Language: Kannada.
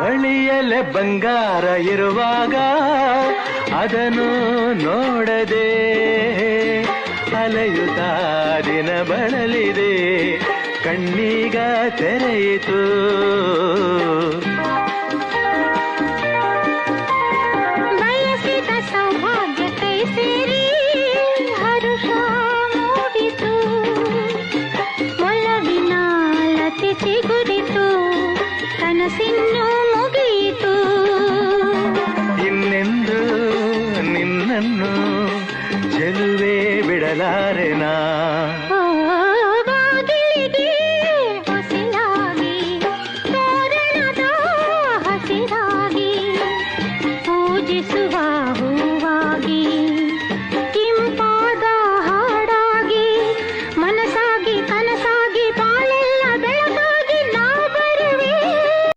ಬಳಿಯಲೆ ಬಂಗಾರ ಇರುವಾಗ ಅದನ್ನು ನೋಡದೆ ಅಲೆಯುತ್ತ ದಿನ ಬಳಲಿದೆ ಕಣ್ಣೀಗ ತೆರೆಯಿತು. ಕನಸಿನ್ನು ನಿನ್ನನ್ನು ಚೆಲುವೆ ಬಿಡಲಾರೆನಾ ಹಸಿರಾಗಿ ಪೂಜಿಸುವ ಹೂ